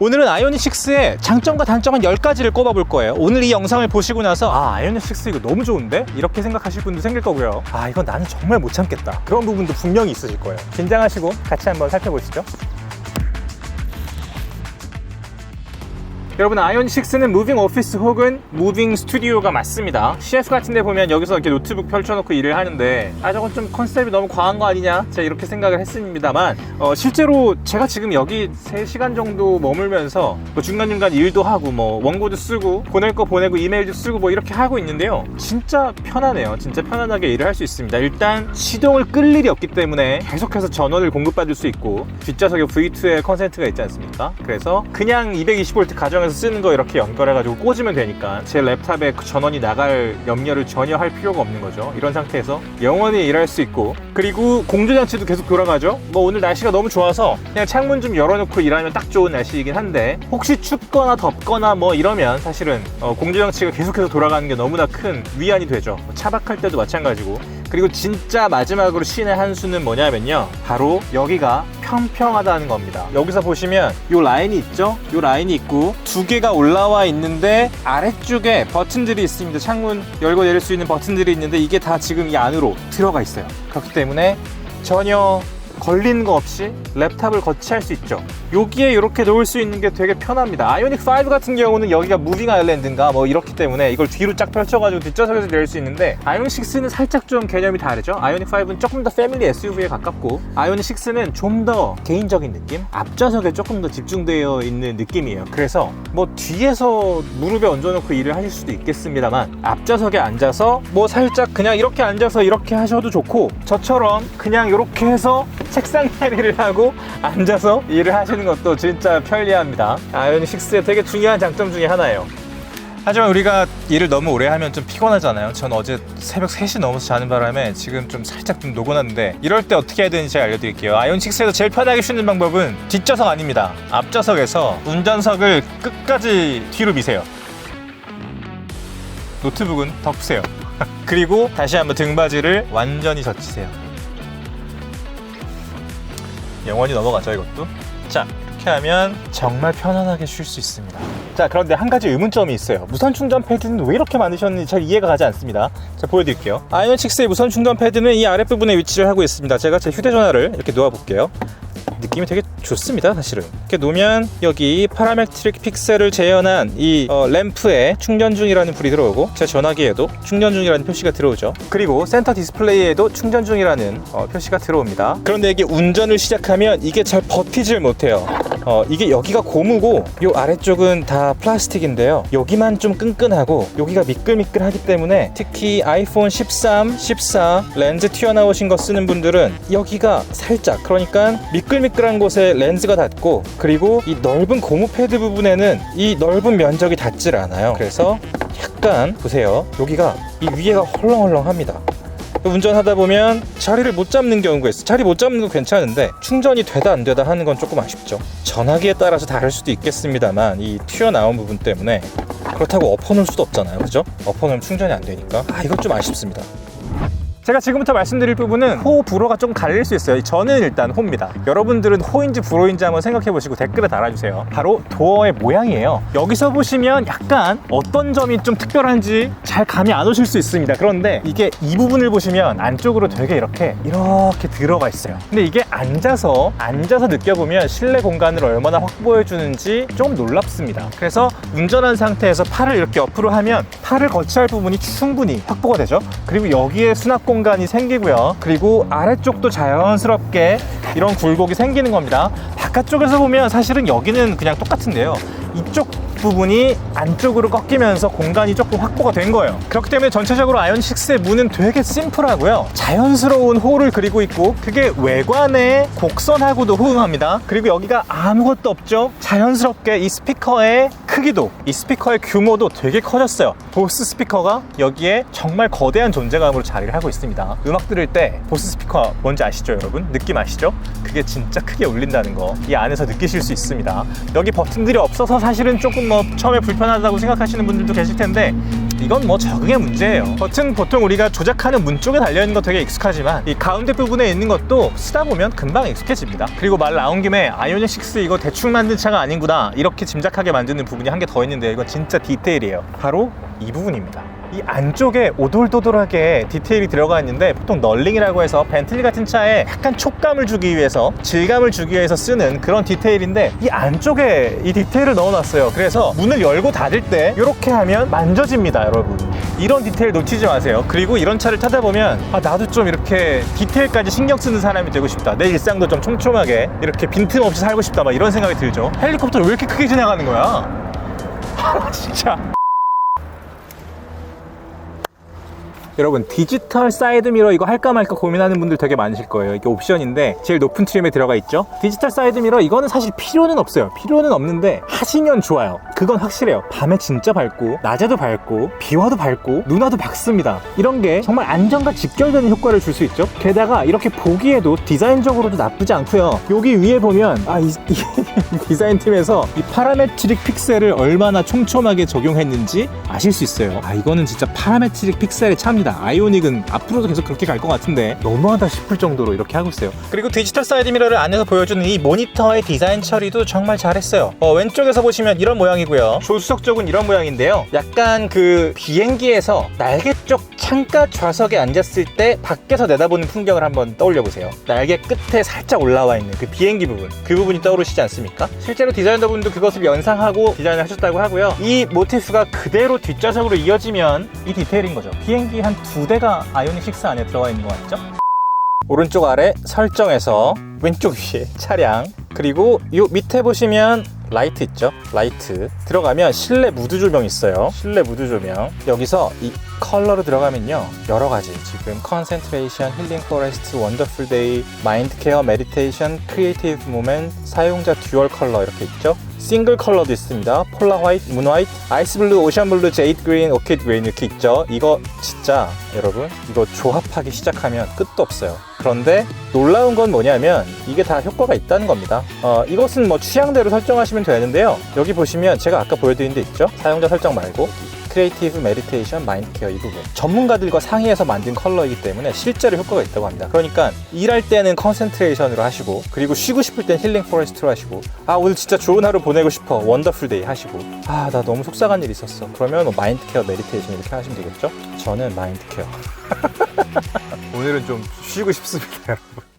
오늘은 아이오닉 6의 장점과 단점 한 10가지를 꼽아볼 거예요. 오늘 이 영상을 보시고 나서 아, 아이오닉 6 이거 너무 좋은데? 이렇게 생각하실 분도 생길 거고요. 아, 이건 나는 정말 못 참겠다. 그런 부분도 분명히 있으실 거예요. 긴장하시고 같이 한번 살펴보시죠. 여러분 아이온 6는 무빙 오피스 혹은 무빙 스튜디오가 맞습니다. CF 같은 데 보면 여기서 이렇게 노트북 펼쳐놓고 일을 하는데 아 저건 좀 컨셉이 너무 과한 거 아니냐 제가 이렇게 생각을 했습니다만 어, 실제로 제가 지금 여기 3시간 정도 머물면서 뭐 중간중간 일도 하고 뭐 원고도 쓰고 보낼 거 보내고 이메일도 쓰고 뭐 이렇게 하고 있는데요. 진짜 편하네요. 진짜 편안하게 일을 할 수 있습니다. 일단 시동을 끌 일이 없기 때문에 계속해서 전원을 공급받을 수 있고 뒷좌석에 V2의 컨센트가 있지 않습니까? 그래서 그냥 220V 가정 에서 쓰는 거 이렇게 연결해가지고 꽂으면 되니까 제 랩탑에 그 전원이 나갈 염려를 전혀 할 필요가 없는 거죠. 이런 상태에서 영원히 일할 수 있고 그리고 공조장치도 계속 돌아가죠. 뭐 오늘 날씨가 너무 좋아서 그냥 창문 좀 열어놓고 일하면 딱 좋은 날씨이긴 한데 혹시 춥거나 덥거나 뭐 이러면 사실은 어, 공조장치가 계속해서 돌아가는 게 너무나 큰 위안이 되죠. 뭐 차박할 때도 마찬가지고 그리고 진짜 마지막으로 신의 한 수는 뭐냐면요. 바로 여기가 평평하다는 겁니다. 여기서 보시면 이 라인이 있죠? 이 라인이 있고 두 개가 올라와 있는데 아래쪽에 버튼들이 있습니다. 창문 열고 내릴 수 있는 버튼들이 있는데 이게 다 지금 이 안으로 들어가 있어요. 그렇기 때문에 전혀 걸리는 거 없이 랩탑을 거치할 수 있죠. 여기에 이렇게 놓을 수 있는 게 되게 편합니다. 아이오닉 5 같은 경우는 여기가 무빙 아일랜드인가 뭐 이렇기 때문에 이걸 뒤로 쫙 펼쳐가지고 뒷좌석에서 낼수 있는데 아이오닉 6는 살짝 좀 개념이 다르죠. 아이오닉 5는 조금 더 패밀리 SUV에 가깝고 아이오닉 6는 좀 더 개인적인 느낌? 앞좌석에 조금 더 집중되어 있는 느낌이에요. 그래서 뭐 뒤에서 무릎에 얹어놓고 일을 하실 수도 있겠습니다만 앞좌석에 앉아서 뭐 살짝 그냥 이렇게 앉아서 이렇게 하셔도 좋고 저처럼 그냥 이렇게 해서 책상 자리를 하고 앉아서 일을 하시는 것도 진짜 편리합니다. 아이오닉 6의 되게 중요한 장점 중에 하나예요. 하지만 우리가 일을 너무 오래 하면 좀 피곤하잖아요. 전 어제 새벽 3시 넘어서 자는 바람에 지금 좀 살짝 좀 노곤한데 이럴 때 어떻게 해야 되는지 알려드릴게요. 아이온 6에서 제일 편하게 쉬는 방법은 뒷좌석 아닙니다. 앞좌석에서 운전석을 끝까지 뒤로 미세요. 노트북은 덮으세요. 그리고 다시 한번 등받이를 완전히 젖히세요. 영원히 넘어가죠 이것도. 자 이렇게 하면 정말 편안하게 쉴 수 있습니다. 자 그런데 한 가지 의문점이 있어요. 무선 충전 패드는 왜 이렇게 만드셨는지 잘 이해가 가지 않습니다. 자 보여드릴게요. 아이온 6의 무선 충전 패드는 이 아랫부분에 위치를 하고 있습니다. 제가 제 휴대전화를 이렇게 놓아 볼게요. 느낌이 되게 좋습니다 사실은. 이렇게 놓으면 여기 파라메트릭 픽셀을 재현한 이 어, 램프에 충전 중이라는 불이 들어오고 제 전화기에도 충전 중이라는 표시가 들어오죠. 그리고 센터 디스플레이에도 충전 중이라는 어, 표시가 들어옵니다. 그런데 이게 운전을 시작하면 이게 잘 버티질 못해요 어, 이게 여기가 고무고 요 아래쪽은 다 플라스틱인데요. 여기만 좀 끈끈하고 여기가 미끌미끌하기 때문에 특히 아이폰 13, 14 렌즈 튀어나오신 거 쓰는 분들은 여기가 살짝 그러니까 미끌미끌한 곳에 렌즈가 닿고 그리고 이 넓은 고무 패드 부분에는 이 넓은 면적이 닿질 않아요. 그래서 약간 보세요. 여기가 이 위에가 헐렁헐렁합니다 운전하다 보면 자리를 못 잡는 경우가 있어. 자리 못 잡는 건 괜찮은데 충전이 되다 안 되다 하는 건 조금 아쉽죠. 전화기에 따라서 다를 수도 있겠습니다만 이 튀어나온 부분 때문에 그렇다고 엎어놓을 수도 없잖아요. 그죠? 엎어놓으면 충전이 안 되니까 아 이건 좀 아쉽습니다. 제가 지금부터 말씀드릴 부분은 호, 불호가 좀 갈릴 수 있어요. 저는 일단 호입니다. 여러분들은 호인지 불호인지 한번 생각해 보시고 댓글에 달아주세요. 바로 도어의 모양이에요. 여기서 보시면 약간 어떤 점이 좀 특별한지 잘 감이 안 오실 수 있습니다. 그런데 이게 이 부분을 보시면 안쪽으로 되게 이렇게 이렇게 들어가 있어요. 근데 이게 앉아서 앉아서 느껴보면 실내 공간을 얼마나 확보해 주는지 좀 놀랍습니다. 그래서 운전한 상태에서 팔을 이렇게 옆으로 하면 팔을 거치할 부분이 충분히 확보가 되죠. 그리고 여기에 수납 공 간이 생기고요. 그리고 아래쪽도 자연스럽게 이런 굴곡이 생기는 겁니다. 바깥쪽에서 보면 사실은 여기는 그냥 똑같은데요. 이쪽 부분이 안쪽으로 꺾이면서 공간이 조금 확보가 된 거예요. 그렇기 때문에 전체적으로 아이온 6의 문은 되게 심플하고요. 자연스러운 호를 그리고 있고 그게 외관의 곡선하고도 호응합니다. 그리고 여기가 아무것도 없죠. 자연스럽게 이 스피커의 크기도 이 스피커의 규모도 되게 커졌어요. 보스 스피커가 여기에 정말 거대한 존재감으로 자리를 하고 있습니다. 음악 들을 때 보스 스피커 뭔지 아시죠, 여러분? 느낌 아시죠? 그게 진짜 크게 울린다는 거 이 안에서 느끼실 수 있습니다. 여기 버튼들이 없어서 사실은 조금 뭐 처음에 불편하다고 생각하시는 분들도 계실 텐데 이건 뭐 적응의 문제예요. 버튼 보통 우리가 조작하는 문 쪽에 달려있는 거 되게 익숙하지만 이 가운데 부분에 있는 것도 쓰다 보면 금방 익숙해집니다. 그리고 말 나온 김에 아이오닉 6 이거 대충 만든 차가 아닌구나 이렇게 짐작하게 만드는 부분이 한 개 더 있는데 이건 진짜 디테일이에요. 바로 이 부분입니다. 이 안쪽에 오돌도돌하게 디테일이 들어가 있는데 보통 널링이라고 해서 벤틀리 같은 차에 약간 촉감을 주기 위해서 질감을 주기 위해서 쓰는 그런 디테일인데 이 안쪽에 이 디테일을 넣어놨어요. 그래서 문을 열고 닫을 때 이렇게 하면 만져집니다 여러분. 이런 디테일 놓치지 마세요. 그리고 이런 차를 타다 보면 아 나도 좀 이렇게 디테일까지 신경 쓰는 사람이 되고 싶다. 내 일상도 좀 촘촘하게 이렇게 빈틈없이 살고 싶다. 막 이런 생각이 들죠. 헬리콥터를 왜 이렇게 크게 지나가는 거야? 아 진짜 여러분 디지털 사이드 미러 이거 할까 말까 고민하는 분들 되게 많으실 거예요. 이게 옵션인데 제일 높은 트림에 들어가 있죠? 디지털 사이드 미러 이거는 사실 필요는 없어요. 필요는 없는데 하시면 좋아요. 그건 확실해요. 밤에 진짜 밝고 낮에도 밝고 비 와도 밝고 눈 와도 밝습니다. 이런 게 정말 안전과 직결되는 효과를 줄 수 있죠? 게다가 이렇게 보기에도 디자인적으로도 나쁘지 않고요. 여기 위에 보면 아이 이 디자인 팀에서 이 파라메트릭 픽셀을 얼마나 촘촘하게 적용했는지 아실 수 있어요. 아 이거는 진짜 파라메트릭 픽셀의 차입니다. 아이오닉은 앞으로도 계속 그렇게 갈 것 같은데. 너무하다 싶을 정도로 이렇게 하고 있어요. 그리고 디지털 사이드 미러를 안에서 보여주는 이 모니터의 디자인 처리도 정말 잘했어요. 어, 왼쪽에서 보시면 이런 모양이고요. 조수석 쪽은 이런 모양인데요. 약간 그 비행기에서 날개 쪽 창가 좌석에 앉았을 때 밖에서 내다보는 풍경을 한번 떠올려 보세요. 날개 끝에 살짝 올라와 있는 그 비행기 부분. 그 부분이 떠오르시지 않습니까? 실제로 디자이너분도 그것을 연상하고 디자인을 하셨다고 하고요. 이 모티프가 그대로 뒷좌석으로 이어지면 이 디테일인 거죠. 비행기 한 두 대가 아이오닉 6 안에 들어가 있는 거 맞죠? 오른쪽 아래 설정에서 왼쪽 위에 차량. 그리고 이 밑에 보시면 라이트 있죠? 라이트. 들어가면 실내 무드 조명 있어요. 실내 무드 조명. 여기서 이 컬러로 들어가면요. 여러 가지. 지금 컨센트레이션 힐링 포레스트 원더풀 데이 마인드 케어 메디테이션 크리에이티브 모멘 사용자 듀얼 컬러 이렇게 있죠 싱글 컬러도 있습니다. 폴라 화이트 문 화이트 아이스 블루 오션 블루 제이드 그린 오키드 그린 이렇게 있죠. 이거 진짜 여러분 이거 조합하기 시작하면 끝도 없어요. 그런데 놀라운 건 뭐냐면 이게 다 효과가 있다는 겁니다. 어, 이것은 뭐 취향대로 설정하시면 되는데요. 여기 보시면 제가 아까 보여드린 데 있죠? 사용자 설정 말고 크리에이티브 메디테이션 마인드 케어 이 부분. 전문가들과 상의해서 만든 컬러이기 때문에 실제로 효과가 있다고 합니다. 그러니까 일할 때는 컨센트레이션으로 하시고 그리고 쉬고 싶을 땐 힐링 포레스트로 하시고 아 오늘 진짜 좋은 하루 보내고 싶어. 원더풀 데이 하시고 아 나 너무 속상한 일 있었어. 그러면 뭐 마인드 케어 메디테이션 이렇게 하시면 되겠죠? 저는 마인드 케어 오늘은 좀 쉬고 싶습니다 여러분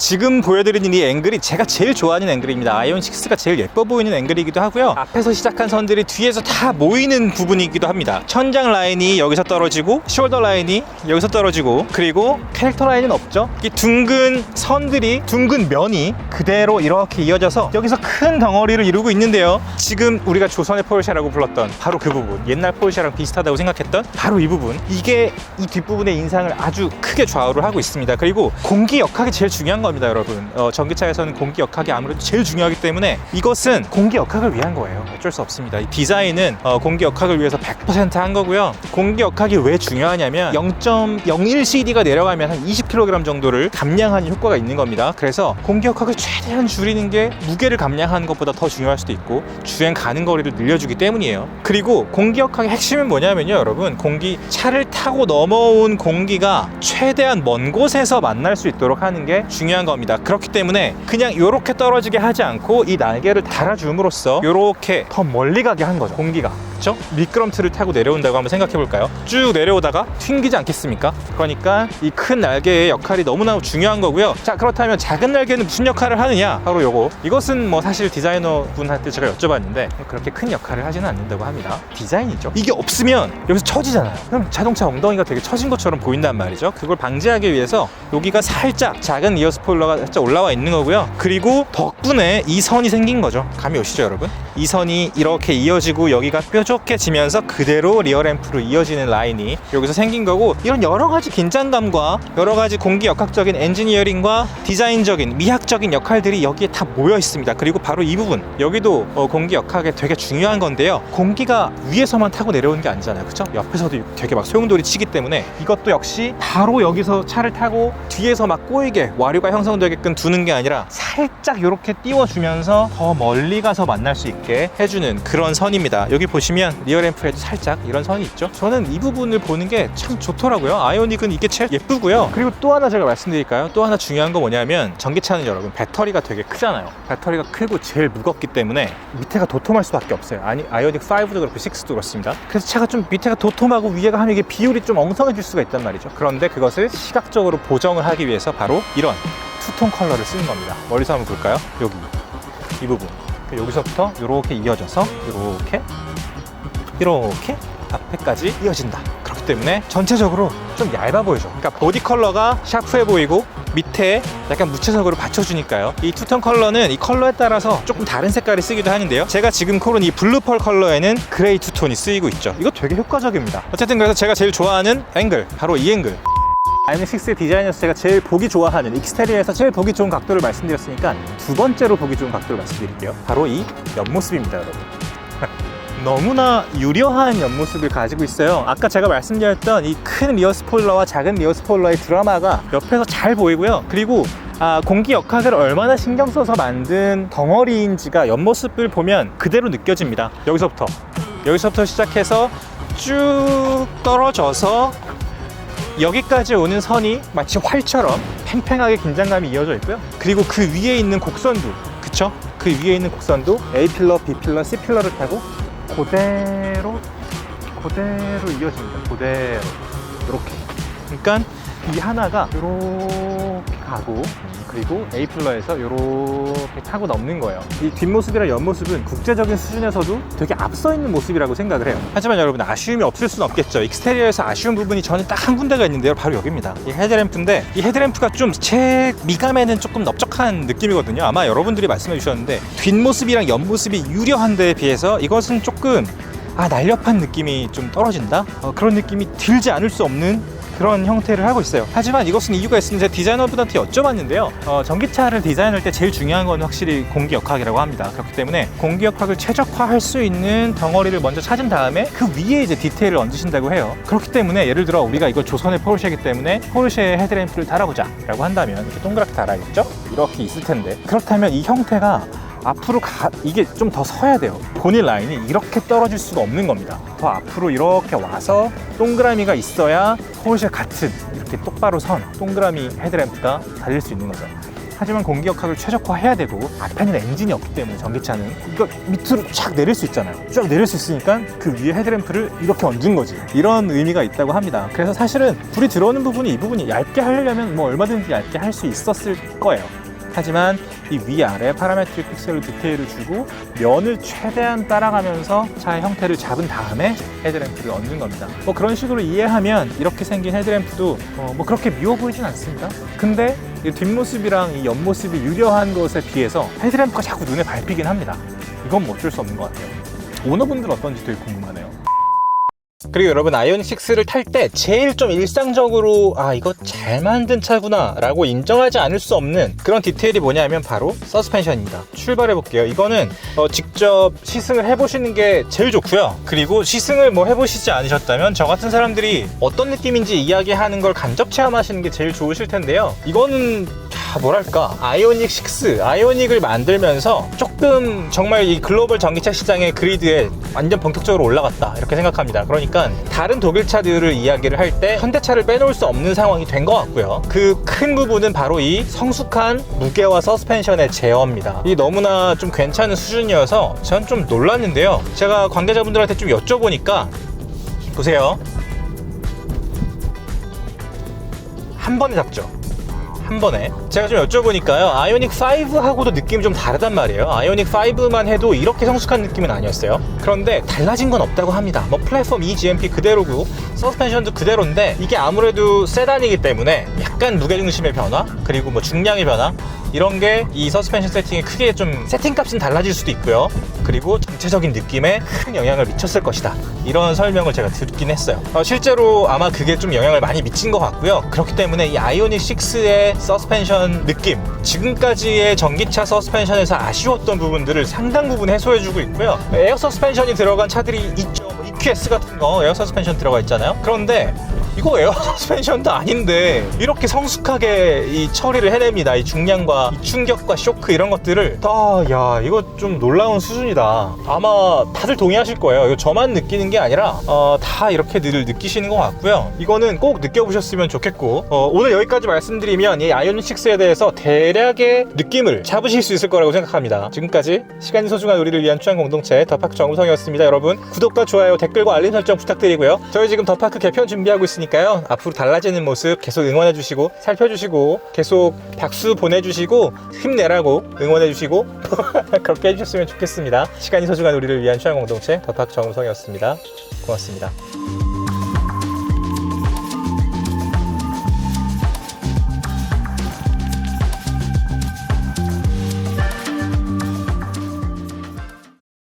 지금 보여드리는 이 앵글이 제가 제일 좋아하는 앵글입니다. 아이온 6가 제일 예뻐 보이는 앵글이기도 하고요. 앞에서 시작한 선들이 뒤에서 다 모이는 부분이기도 합니다. 천장 라인이 여기서 떨어지고 숄더 라인이 여기서 떨어지고 그리고 캐릭터 라인은 없죠. 이 둥근 선들이 둥근 면이 그대로 이렇게 이어져서 여기서 큰 덩어리를 이루고 있는데요. 지금 우리가 조선의 포르쉐라고 불렀던 바로 그 부분 옛날 포르쉐랑 비슷하다고 생각했던 바로 이 부분 이게 이 뒷부분의 인상을 아주 크게 좌우를 하고 있습니다. 그리고 공기 역학이 제일 중요한 겁니다, 여러분. 어, 전기차에서는 공기 역학이 아무래도 제일 중요하기 때문에 이것은 공기 역학을 위한 거예요. 어쩔 수 없습니다. 이 디자인은 어, 공기 역학을 위해서 100%한 거고요. 공기 역학이 왜 중요하냐면 0.01 CD가 내려가면 한 20kg 정도를 감량하는 효과가 있는 겁니다. 그래서 공기 역학을 최대한 줄이는 게 무게를 감량하는 것보다 더 중요할 수도 있고 주행 가는 거리를 늘려주기 때문이에요. 그리고 공기 역학의 핵심은 뭐냐면요, 여러분. 공기 차를 타고 넘어온 공기가 최대한 먼 곳에서 만날 수 있도록 하는 게 중요한 겁니다. 그렇기 때문에 그냥 이렇게 떨어지게 하지 않고 이 날개를 달아줌으로써 이렇게 더 멀리 가게 한 거죠. 공기가. 그렇죠? 미끄럼틀을 타고 내려온다고 한번 생각해 볼까요? 쭉 내려오다가 튕기지 않겠습니까? 그러니까 이 큰 날개의 역할이 너무나 중요한 거고요. 자, 그렇다면 작은 날개는 무슨 역할을 하느냐? 바로 요거. 이것은 뭐 사실 디자이너 분한테 제가 여쭤봤는데 그렇게 큰 역할을 하지는 않는다고 합니다. 디자인이죠. 이게 없으면 여기서 처지잖아요. 그럼 자동차 엉덩이가 되게 처진 것처럼 보인단 말이죠. 그걸 방지하기 위해서 여기가 살짝 작은 이어 스포 일러가 살짝 올라와 있는 거고요. 그리고 덕분에 이 선이 생긴 거죠. 감이 오시죠, 여러분? 이 선이 이렇게 이어지고 여기가 뾰족해지면서 그대로 리어램프로 이어지는 라인이 여기서 생긴 거고 이런 여러 가지 긴장감과 여러 가지 공기 역학적인 엔지니어링과 디자인적인 미학적인 역할들이 여기에 다 모여 있습니다. 그리고 바로 이 부분 여기도 어, 공기 역학에 되게 중요한 건데요. 공기가 위에서만 타고 내려오는 게 아니잖아요. 그렇죠? 옆에서도 되게 막 소용돌이 치기 때문에 이것도 역시 바로 여기서 차를 타고 뒤에서 막 꼬이게 와류가 형성되게끔 두는 게 아니라 살짝 이렇게 띄워주면서 더 멀리 가서 만날 수 있게 해주는 그런 선입니다. 여기 보시면 리어램프에도 살짝 이런 선이 있죠. 저는 이 부분을 보는 게 참 좋더라고요. 아이오닉은 이게 제일 예쁘고요. 그리고 또 하나 제가 말씀드릴까요? 또 하나 중요한 거 뭐냐면 전기차는 여러분 배터리가 되게 크잖아요. 배터리가 크고 제일 무겁기 때문에 밑에가 도톰할 수밖에 없어요. 아니 아이오닉 5도 그렇고 6도 그렇습니다. 그래서 차가 좀 밑에가 도톰하고 위에가 하면 이게 비율이 좀 엉성해질 수가 있단 말이죠. 그런데 그것을 시각적으로 보정을 하기 위해서 바로 이런 투톤 컬러를 쓰는 겁니다. 멀리서 한번 볼까요? 여기 이 부분 여기서부터 이렇게 이어져서 이렇게 이렇게 앞에까지 이어진다. 그렇기 때문에 전체적으로 좀 얇아 보이죠. 그러니까 보디 컬러가 샤프해 보이고 밑에 약간 무채색으로 받쳐주니까요. 이 투톤 컬러는 이 컬러에 따라서 조금 다른 색깔이 쓰기도 하는데요. 제가 지금 고른 이 블루펄 컬러에는 그레이 투톤이 쓰이고 있죠. 이거 되게 효과적입니다. 어쨌든 그래서 제가 제일 좋아하는 앵글 바로 이 앵글. 아이엠6의 디자이너스 제가 제일 보기 좋아하는 익스테리어에서 제일 보기 좋은 각도를 말씀드렸으니까 두 번째로 보기 좋은 각도를 말씀드릴게요. 바로 이 옆모습입니다, 여러분. 너무나 유려한 옆모습을 가지고 있어요. 아까 제가 말씀드렸던 이 큰 리어 스포일러와 작은 리어 스포일러의 드라마가 옆에서 잘 보이고요. 그리고 아, 공기 역학을 얼마나 신경 써서 만든 덩어리인지가 옆모습을 보면 그대로 느껴집니다. 여기서부터 여기서부터 시작해서 쭉 떨어져서 여기까지 오는 선이 마치 활처럼 팽팽하게 긴장감이 이어져 있고요. 그리고 그 위에 있는 곡선도, 그쵸? 그 위에 있는 곡선도 A 필러, B 필러, C 필러를 타고 그대로, 그대로 이어집니다. 그대로. 이렇게. 그러니까 이 하나가 이렇게 가고 그리고 A 필러에서 이렇게 타고 넘는 거예요. 이 뒷모습이랑 옆모습은 국제적인 수준에서도 되게 앞서 있는 모습이라고 생각을 해요. 하지만 여러분 아쉬움이 없을 수는 없겠죠. 익스테리어에서 아쉬운 부분이 저는 딱 한 군데가 있는데요. 바로 여기입니다. 이 헤드램프인데 이 헤드램프가 좀 제 미감에는 조금 넓적한 느낌이거든요. 아마 여러분들이 말씀해 주셨는데 뒷모습이랑 옆모습이 유려한 데에 비해서 이것은 조금 아 날렵한 느낌이 좀 떨어진다 어, 그런 느낌이 들지 않을 수 없는 그런 형태를 하고 있어요. 하지만 이것은 이유가 제가 디자이너분한테 여쭤봤는데요. 어, 전기차를 디자인할 때 제일 중요한 건 확실히 공기 역학이라고 합니다. 그렇기 때문에 공기 역학을 최적화할 수 있는 덩어리를 먼저 찾은 다음에 그 위에 이제 디테일을 얹으신다고 해요. 그렇기 때문에 예를 들어 우리가 이거 조선의 포르쉐이기 때문에 포르쉐 헤드램프를 달아보자라고 한다면 이렇게 동그랗게 달아야겠죠? 이렇게 있을 텐데 그렇다면 이 형태가 앞으로 가, 이게 좀 더 서야 돼요. 본인 라인이 이렇게 떨어질 수가 없는 겁니다. 더 앞으로 이렇게 와서 동그라미가 있어야 포르쉐 같은 이렇게 똑바로 선 동그라미 헤드램프가 달릴 수 있는 거죠. 하지만 공기역학을 최적화해야 되고 앞에는 엔진이 없기 때문에 전기차는 이거 밑으로 쫙 내릴 수 있잖아요. 쫙 내릴 수 있으니까 그 위에 헤드램프를 이렇게 얹은 거지. 이런 의미가 있다고 합니다. 그래서 사실은 불이 들어오는 부분이 이 부분이 얇게 하려면 뭐 얼마든지 얇게 할 수 있었을 거예요. 하지만 이 위아래 파라메트릭 픽셀로 디테일을 주고 면을 최대한 따라가면서 차의 형태를 잡은 다음에 헤드램프를 얹는 겁니다. 뭐 그런 식으로 이해하면 이렇게 생긴 헤드램프도 어, 뭐 그렇게 미워 보이진 않습니다. 근데 이 뒷모습이랑 이 옆모습이 유려한 것에 비해서 헤드램프가 자꾸 눈에 밟히긴 합니다. 이건 뭐 어쩔 수 없는 것 같아요. 오너분들 어떤지 되게 궁금하네요. 그리고 여러분 아이오닉 6를 탈 때 제일 좀 일상적으로 아 이거 잘 만든 차구나 라고 인정하지 않을 수 없는 그런 디테일이 뭐냐면 바로 서스펜션입니다. 출발해 볼게요. 이거는 어, 직접 시승을 해보시는 게 제일 좋고요. 그리고 시승을 뭐 해보시지 않으셨다면 저 같은 사람들이 어떤 느낌인지 이야기하는 걸 간접 체험하시는 게 제일 좋으실 텐데요. 이거는 아, 뭐랄까. 아이오닉 6 아이오닉을 만들면서 조금 정말 이 글로벌 전기차 시장의 그리드에 완전 본격적으로 올라갔다. 이렇게 생각합니다. 그러니까 다른 독일 차들을 이야기를 할 때 현대차를 빼놓을 수 없는 상황이 된 것 같고요. 그 큰 부분은 바로 이 성숙한 무게와 서스펜션의 제어입니다. 이 너무나 좀 괜찮은 수준이어서 전 좀 놀랐는데요. 제가 관계자분들한테 좀 여쭤보니까 보세요. 한 번에 잡죠 한 번에. 제가 좀 여쭤보니까요 아이오닉 5하고도 느낌이 좀 다르단 말이에요. 아이오닉 5만 해도 이렇게 성숙한 느낌은 아니었어요. 그런데 달라진 건 없다고 합니다. 뭐 플랫폼 EGMP 그대로고 서스펜션도 그대로인데 이게 아무래도 세단이기 때문에 약간 무게중심의 변화 그리고 뭐 중량의 변화 이런 게 이 서스펜션 세팅에 크게 좀 세팅 값은 달라질 수도 있고요. 그리고 전체적인 느낌에 큰 영향을 미쳤을 것이다. 이런 설명을 제가 듣긴 했어요. 어, 실제로 아마 그게 좀 영향을 많이 미친 것 같고요. 그렇기 때문에 이 아이오닉 6의 서스펜션 느낌 지금까지의 전기차 서스펜션에서 아쉬웠던 부분들을 상당 부분 해소해주고 있고요. 에어 서스펜션이 들어간 차들이 있죠. 뭐 EQS 같은 거 에어 서스펜션 들어가 있잖아요. 그런데 이거 에어 서스펜션도 아닌데 이렇게 성숙하게 이 처리를 해냅니다. 이 중량과 이 충격과 쇼크 이런 것들을 다야 이거 좀 놀라운 수준이다. 아마 다들 동의하실 거예요. 이거 저만 느끼는 게 아니라 어, 다 이렇게 늘 느끼시는 것 같고요. 이거는 꼭 느껴보셨으면 좋겠고 어, 오늘 여기까지 말씀드리면 이 아이오닉 6에 대해서 대략의 느낌을 잡으실 수 있을 거라고 생각합니다. 지금까지 시간이 소중한 우리를 위한 취향 공동체 더파크 정우성이었습니다. 여러분 구독과 좋아요 댓글과 알림 설정 부탁드리고요. 저희 지금 더파크 개편 준비하고 있으니까 요. 앞으로 달라지는 모습 계속 응원해 주시고 살펴주시고 계속 박수 보내주시고 힘내라고 응원해 주시고 그렇게 해주셨으면 좋겠습니다. 시간이 소중한 우리를 위한 취향 공동체 더파크 정우성이었습니다. 고맙습니다.